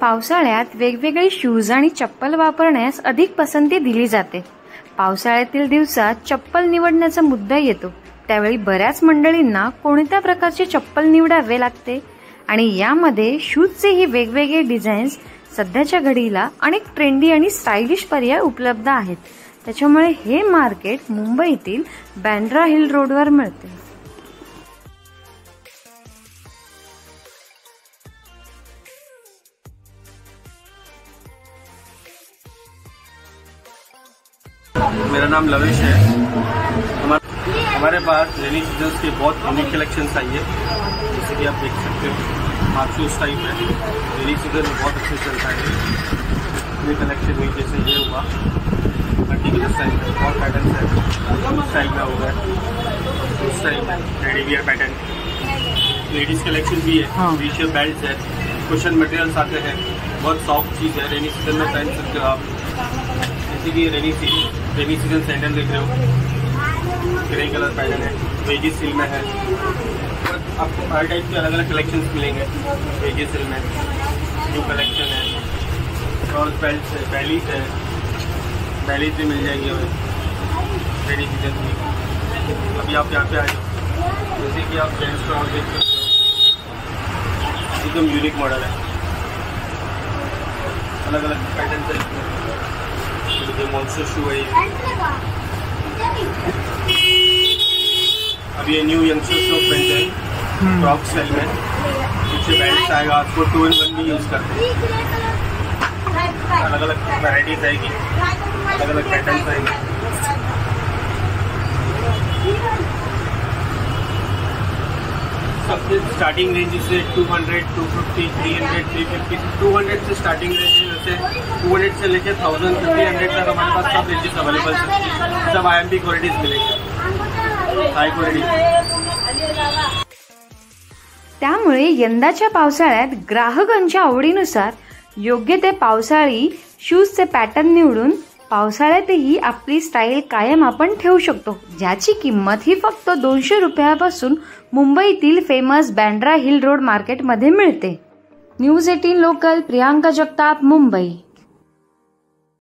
पावसाळ्यात वेगवेगळे शूज आणि चप्पल वापरण्यास अधिक पसंती दिली जाते. पावसाळ्यातील दिवसात चप्पल निवडण्याचा मुद्दा येतो. त्यावेळी बऱ्याच मंडळींना कोणत्या प्रकारचे चप्पल निवडावे लागते? आणि यामध्ये शूजचेही वेगवेगळे डिझाईन्स सध्याच्या घडीला अनेक ट्रेंडी आणि स्टायलिश पर्याय उपलब्ध आहेत. त्याच्यामुळे हे मार्केट मुंबईतील बँड्रा हिल रोडवर मिळते. मेरा नाम लवेश है। हमारे हमारे पास रेनी सीजन्स के बहुत यूनिक कलेक्शंस आई है। जैसे कि आप देख सकते हो हाथ उस टाइप है। रेनी सीज़न में बहुत अच्छे चलता है। ये कलेक्शन हुई जैसे ये हुआ। पर्टिकुलर स्टाइल में बहुत पैटर्न है। उस स्टाइल का हुआ है उस type ready wear pattern ladies collection भी है। हाँ। रीशेप बेल्ट है। क्वेश्चन मटेरियल्स आते हैं। बहुत सॉफ्ट चीज़ है। रेनी सीज़न में पहन सकते हो आप। जैसे कि rainy season rainy season sandal देख रहे हो। ग्रे कलर पैटर्न है। वेजी सिल में है। और आपको हर टाइप के अलग अलग कलेक्शन मिलेंगे। वेजी सिल में। न्यू कलेक्शन है। क्रॉस बेल्ट है बैलीज है। बैलीज भी मिल जाएँगे हमें। रेनी सीज़न की अभी आप यहाँ पे आ जाओ। जैसे कि आप जेंट्स का और देख सकते हो। एकदम यूनिक मॉडल है। अलग अलग पैटर्न है शू है ये। अब ये न्यू यंगस्टर्स लोग पहनते हैं क्रॉप स्टाइल में पीछे बेल्ट आएगा आपको टू इन वन भी यूज़ करते हैं। अलग अलग वैरायटीज आएगी। अलग अलग पैटर्न आएँगे। सबसे स्टार्टिंग रेंज से 200, 250, 300, 350, 200 से स्टार्टिंग रेंज है वैसे 200 से लेके 1000, 1500 तक हमारे पास सब रेंजेस अवेलेबल है। सब आई एम पी क्वालिटीज मिलेंगे। हाई क्वालिटी त्यामुळे यंदाच्या पावसाळ्यात ग्राहकांच्या आवडीनुसार योग्य ते पावसाळी शूजचे पॅटर्न निवडून पावसाळ्यातही आपली स्टाईल कायम आपण ठेवू शकतो. ज्याची किंमत ही फक्त दोनशे रुपयापासून मुंबईतील फेमस बँड्रा हिल रोड मार्केटमध्ये मिळते. News eighteen local Priyanka Jagtap Mumbai.